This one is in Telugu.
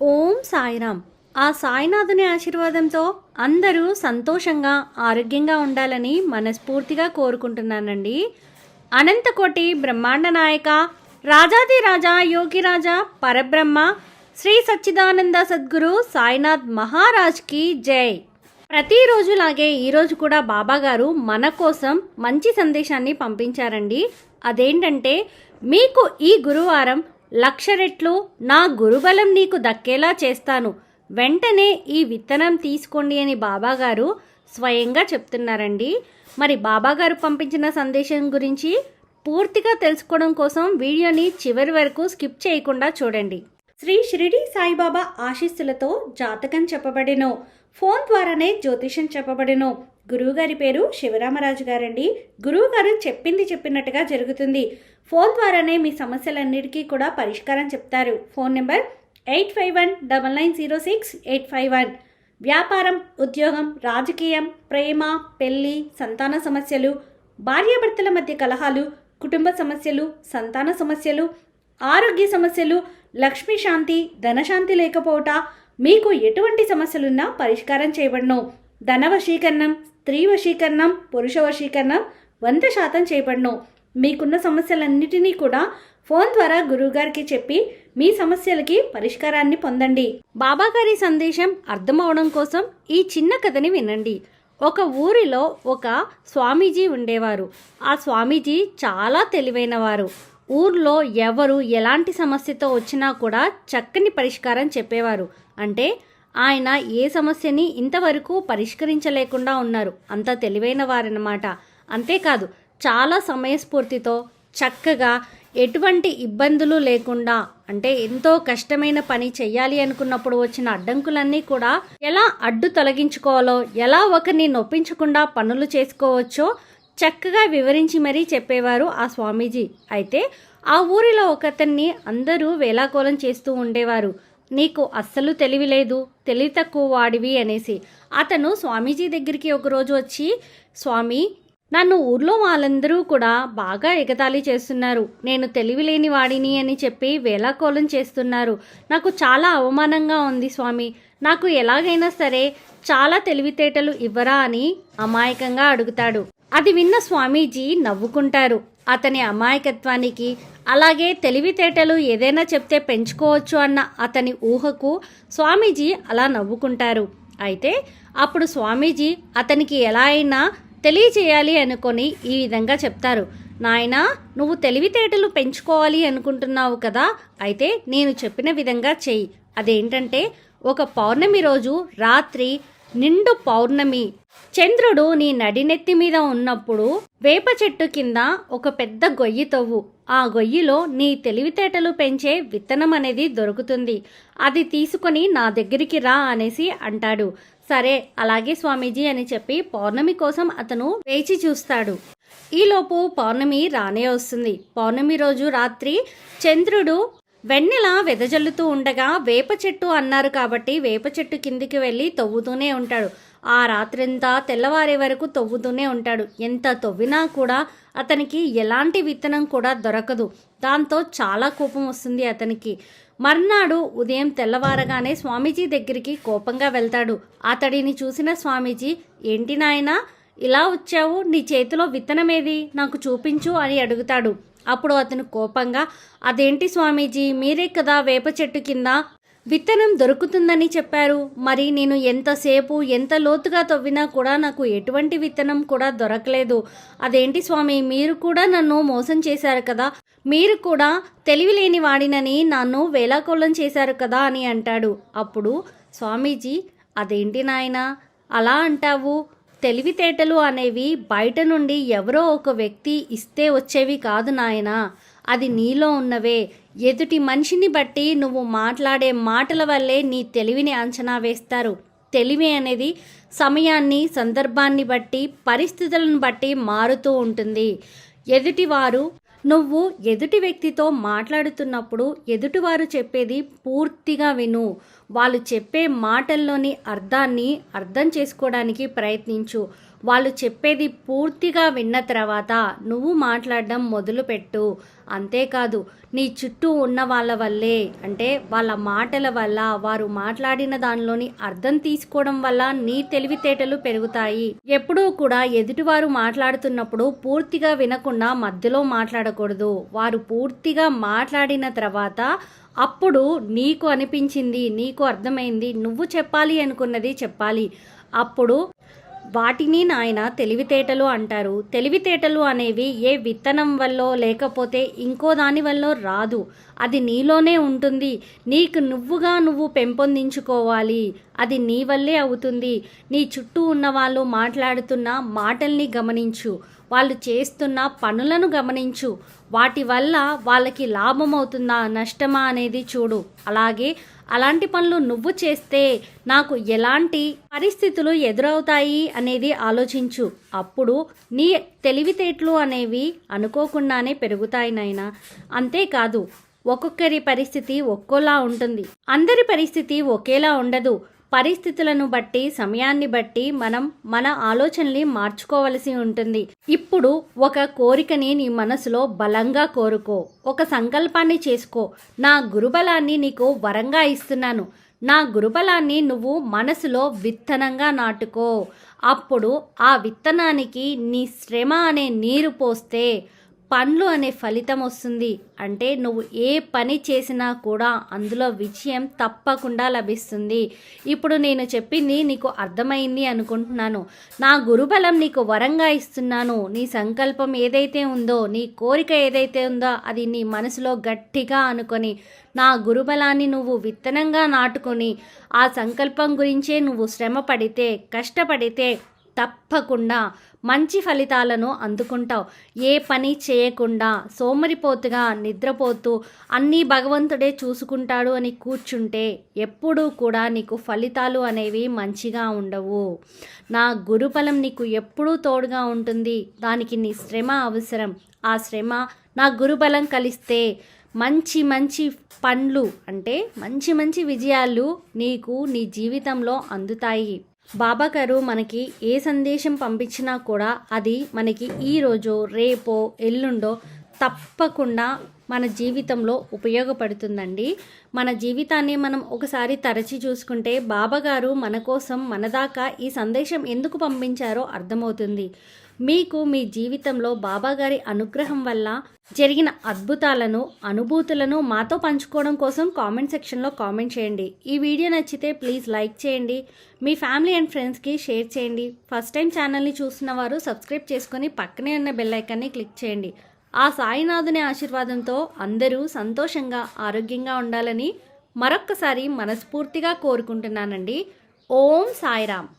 ఓం సాయిరామ్. ఆ సాయినాథుని ఆశీర్వాదంతో అందరూ సంతోషంగా ఆరోగ్యంగా ఉండాలని మనస్ఫూర్తిగా కోరుకుంటున్నానండి. అనంతకోటి బ్రహ్మాండ నాయక రాజాది రాజా యోగిరాజా పరబ్రహ్మ శ్రీ సచ్చిదానంద సద్గురు సాయినాథ్ మహారాజ్కి జై. ప్రతిరోజులాగే ఈరోజు కూడా బాబాగారు మన కోసం మంచి సందేశాన్ని పంపించారండి. అదేంటంటే మీకు ఈ గురువారం లక్ష రెట్లు నా గురుబలం నీకు దక్కేలా చేస్తాను. వెంటనే ఈ విత్తనం తీసుకోండి అని బాబాగారు స్వయంగా చెప్తున్నారండి. మరి బాబాగారు పంపించిన సందేశం గురించి పూర్తిగా తెలుసుకోవడం కోసం వీడియోని చివరి వరకు స్కిప్ చేయకుండా చూడండి. శ్రీ షిరిడి సాయిబాబా ఆశీస్సులతో జాతకం చెప్పబడెను. ఫోన్ ద్వారానే జ్యోతిషం చెప్పబడెను. గురువుగారి పేరు శివరామరాజు గారండి. గురువుగారు చెప్పింది చెప్పినట్టుగా జరుగుతుంది. ఫోన్ ద్వారానే మీ సమస్యలన్నిటికీ కూడా పరిష్కారం చెప్తారు. Phone number eight five one double nine zero six eight five one. వ్యాపారం ఉద్యోగం రాజకీయం ప్రేమ పెళ్ళి సంతాన సమస్యలు భార్యాభర్తల మధ్య కలహాలు కుటుంబ సమస్యలు సంతాన సమస్యలు ఆరోగ్య సమస్యలు లక్ష్మీ శాంతి ధనశాంతి లేకపోవట మీకు ఎటువంటి సమస్యలున్నా పరిష్కారం చేయబడను. ధన వశీకరణం స్త్రీ వశీకరణం పురుష వశీకరణం వంద శాతం చేపడను. మీకున్న సమస్యలన్నిటినీ కూడా ఫోన్ ద్వారా గురువుగారికి చెప్పి మీ సమస్యలకి పరిష్కారాన్ని పొందండి. బాబాగారి సందేశం అర్థమవడం కోసం ఈ చిన్న కథని వినండి. ఒక ఊరిలో ఒక స్వామీజీ ఉండేవారు. ఆ స్వామీజీ చాలా తెలివైనవారు. ఊర్లో ఎవరు ఎలాంటి సమస్యతో వచ్చినా కూడా చక్కని పరిష్కారం చెప్పేవారు. అంటే ఆయన ఏ సమస్యని ఇంతవరకు పరిష్కరించలేకుండా ఉన్నారు. అంత తెలివైన వారన్నమాట. అంతేకాదు చాలా సమయస్ఫూర్తితో చక్కగా ఎటువంటి ఇబ్బందులు లేకుండా అంటే ఎంతో కష్టమైన పని చేయాలి అనుకున్నప్పుడు వచ్చిన అడ్డంకులన్నీ కూడా ఎలా అడ్డు తొలగించుకోవాలో ఎలా ఒకరిని నొప్పించకుండా పనులు చేసుకోవచ్చో చక్కగా వివరించి మరీ చెప్పేవారు ఆ స్వామీజీ. అయితే ఆ ఊరిలో ఒకతన్ని అందరూ వేలాకోలం చేస్తూ ఉండేవారు. నీకు అస్సలు తెలివి లేదు తెలివి తక్కువ వాడివి అనేసి. అతను స్వామీజీ దగ్గరికి ఒకరోజు వచ్చి స్వామి నన్ను ఊర్లో వాళ్ళందరూ కూడా బాగా ఎగతాళి చేస్తున్నారు. నేను తెలివిలేని వాడిని అని చెప్పి వేలాకోలం చేస్తున్నారు. నాకు చాలా అవమానంగా ఉంది స్వామి. నాకు ఎలాగైనా సరే చాలా తెలివితేటలు ఇవ్వరా అని అమాయకంగా అడుగుతాడు. అది విన్న స్వామీజీ నవ్వుకుంటారు. అతని అమాయకత్వానికి అలాగే తెలివితేటలు ఏదైనా చెప్తే పెంచుకోవచ్చు అన్న అతని ఊహకు స్వామీజీ అలా నవ్వుకుంటారు. అయితే అప్పుడు స్వామీజీ అతనికి ఎలా అయినా తెలియచేయాలి అనుకొని ఈ విధంగా చెప్తారు. నాయనా నువ్వు తెలివితేటలు పెంచుకోవాలి అనుకుంటున్నావు కదా అయితే నేను చెప్పిన విధంగా చెయ్యి. అదేంటంటే ఒక పౌర్ణమి రోజు రాత్రి నిండు పౌర్ణమి. చంద్రుడు నీ నడినెత్తి మీద ఉన్నప్పుడు వేప చెట్టు కింద ఒక పెద్ద గొయ్యి తవ్వు. ఆ గొయ్యిలో నీ తెలివితేటలు పెంచే విత్తనం అనేది దొరుకుతుంది. అది తీసుకొని నా దగ్గరికి రా అనేసి అంటాడు. సరే అలాగే స్వామీజీ అని చెప్పి పౌర్ణమి కోసం అతను వేచి చూస్తాడు. ఈలోపు పౌర్ణమి రానే వస్తుంది. పౌర్ణమి రోజు రాత్రి చంద్రుడు వెన్నెల వెదజల్లుతూ ఉండగా వేప చెట్టు అన్నారు కాబట్టి వేప చెట్టు కిందికి వెళ్ళి తవ్వుతూనే ఉంటాడు. ఆ రాత్రంతా తెల్లవారే వరకు తవ్వుతూనే ఉంటాడు. ఎంత తవ్వినా కూడా అతనికి ఎలాంటి విత్తనం కూడా దొరకదు. దాంతో చాలా కోపం వస్తుంది అతనికి. మర్నాడు ఉదయం తెల్లవారగానే స్వామీజీ దగ్గరికి కోపంగా వెళ్తాడు. అతడిని చూసిన స్వామీజీ ఏంటి నాయనా ఇలా వచ్చావు? నీ చేతిలో విత్తనమేది? నాకు చూపించు అని అడుగుతాడు. అప్పుడు అతను కోపంగా అదేంటి స్వామీజీ మీరే కదా వేప చెట్టు కింద విత్తనం దొరుకుతుందని చెప్పారు. మరి నేను ఎంతసేపు ఎంత లోతుగా తవ్వినా కూడా నాకు ఎటువంటి విత్తనం కూడా దొరకలేదు. అదేంటి స్వామి మీరు కూడా నన్ను మోసం చేశారు కదా? మీరు కూడా తెలివిలేని వాడినని నన్ను వేలాకోళం చేశారు కదా అని అంటాడు. అప్పుడు స్వామీజీ అదేంటి నాయనా అలా అంటావు? తెలివితేటలు అనేవి బయట నుండి ఎవరో ఒక వ్యక్తి ఇస్తే వచ్చేవి కాదు నాయనా. అది నీలో ఉన్నవే. ఎదుటి మనిషిని బట్టి నువ్వు మాట్లాడే మాటల వల్లే నీ తెలివిని అంచనా వేస్తారు. తెలివి అనేది సమయాన్ని సందర్భాన్ని బట్టి పరిస్థితులను బట్టి మారుతూ ఉంటుంది. ఎదుటివారు నువ్వు ఎదుటి వ్యక్తితో మాట్లాడుతున్నప్పుడు ఎదుటివారు చెప్పేది పూర్తిగా విను. వాళ్ళు చెప్పే మాటల్లోని అర్థాన్ని అర్థం చేసుకోవడానికి ప్రయత్నించు. వాళ్ళు చెప్పేది పూర్తిగా విన్న తర్వాత నువ్వు మాట్లాడడం మొదలుపెట్టు. అంతేకాదు నీ చుట్టూ ఉన్న వాళ్ళ వల్లే. అంటే వాళ్ళ మాటల వల్ల వారు మాట్లాడిన దానిలోని అర్థం తీసుకోవడం వల్ల నీ తెలివితేటలు పెరుగుతాయి. ఎప్పుడూ కూడా ఎదుటివారు మాట్లాడుతున్నప్పుడు పూర్తిగా వినకుండా మధ్యలో మాట్లాడకూడదు. వారు పూర్తిగా మాట్లాడిన తర్వాత అప్పుడు నీకు అనిపించింది నీకు అర్థమైంది నువ్వు చెప్పాలి అనుకున్నది చెప్పాలి. అప్పుడు వాటిని నాయన తెలివితేటలు అంటారు. తెలివితేటలు అనేవి ఏ విత్తనం వల్ల లేకపోతే ఇంకో దాని వల్ల రాదు. అది నీలోనే ఉంటుంది. నీకు నువ్వుగా నువ్వు పెంపొందించుకోవాలి. అది నీ వల్లే అవుతుంది. నీ చుట్టూ ఉన్న వాళ్ళు మాట్లాడుతున్న మాటల్ని గమనించు. వాళ్ళు చేస్తున్న పనులను గమనించు. వాటి వల్ల వాళ్ళకి లాభం అవుతుందా నష్టమా అనేది చూడు. అలాగే అలాంటి పనులు నువ్వు చేస్తే నాకు ఎలాంటి పరిస్థితులు ఎదురవుతాయి అనేది ఆలోచించు. అప్పుడు నీ తెలివితేటలు అనేవి అనుకోకుండానే పెరుగుతాయి నాయన. అంతేకాదు ఒక్కొక్కరి పరిస్థితి ఒక్కోలా ఉంటుంది. అందరి పరిస్థితి ఒకేలా ఉండదు. పరిస్థితులను బట్టి సమయాన్ని బట్టి మనం మన ఆలోచనల్ని మార్చుకోవలసి ఉంటుంది. ఇప్పుడు ఒక కోరికని నీ మనసులో బలంగా కోరుకో. ఒక సంకల్పాన్ని చేసుకో. నా గురుబలాన్ని నీకు వరంగా ఇస్తున్నాను. నా గురుబలాన్ని నువ్వు మనసులో విత్తనంగా నాటుకో. అప్పుడు ఆ విత్తనానికి నీ శ్రమ అనే నీరు పోస్తే పండ్లు అనే ఫలితం వస్తుంది. అంటే నువ్వు ఏ పని చేసినా కూడా అందులో విజయం తప్పకుండా లభిస్తుంది. ఇప్పుడు నేను చెప్పింది నీకు అర్థమైంది అనుకుంటున్నాను. నా గురుబలం నీకు వరంగా ఇస్తున్నాను. నీ సంకల్పం ఏదైతే ఉందో నీ కోరిక ఏదైతే ఉందో అది నీ మనసులో గట్టిగా అనుకొని నా గురుబలాన్ని నువ్వు విత్తనంగా నాటుకొని ఆ సంకల్పం గురించే నువ్వు శ్రమ పడితే కష్టపడితే తప్పకుండా మంచి ఫలితాలను అందుకుంటావు. ఏ పని చేయకుండా సోమరిపోతుగా నిద్రపోతూ అన్నీ భగవంతుడే చూసుకుంటాడు అని కూర్చుంటే ఎప్పుడూ కూడా నీకు ఫలితాలు అనేవి మంచిగా ఉండవు. నా గురుబలం నీకు ఎప్పుడూ తోడుగా ఉంటుంది. దానికి నీ శ్రమ అవసరం. ఆ శ్రమ నా గురుబలం కలిస్తే మంచి మంచి పండ్లు అంటే మంచి మంచి విజయాలు నీకు నీ జీవితంలో అందుతాయి. బాబా గారు మనకి ఏ సందేశం పంపించినా కూడా అది మనకి ఈరోజు రేపో ఎల్లుండో తప్పకుండా మన జీవితంలో ఉపయోగపడుతుందండి. మన జీవితాన్ని మనం ఒకసారి తరచి చూసుకుంటే బాబా గారు మన కోసం మన దాకా ఈ సందేశం ఎందుకు పంపించారో అర్థమవుతుంది. మీకు మీ జీవితంలో బాబాగారి అనుగ్రహం వల్ల జరిగిన అద్భుతాలను అనుభూతులను మాతో పంచుకోవడం కోసం కామెంట్ సెక్షన్లో కామెంట్ చేయండి. ఈ వీడియో నచ్చితే ప్లీజ్ లైక్ చేయండి. మీ ఫ్యామిలీ అండ్ ఫ్రెండ్స్కి షేర్ చేయండి. ఫస్ట్ టైం ఛానల్ని చూసిన వారు సబ్స్క్రైబ్ చేసుకొని పక్కనే ఉన్న బెల్ ఐకాన్ని క్లిక్ చేయండి. ఆ సాయినాథుని ఆశీర్వాదంతో అందరూ సంతోషంగా ఆరోగ్యంగా ఉండాలని మరొక్కసారి మనస్ఫూర్తిగా కోరుకుంటున్నానండి. ఓం సాయిరామ్.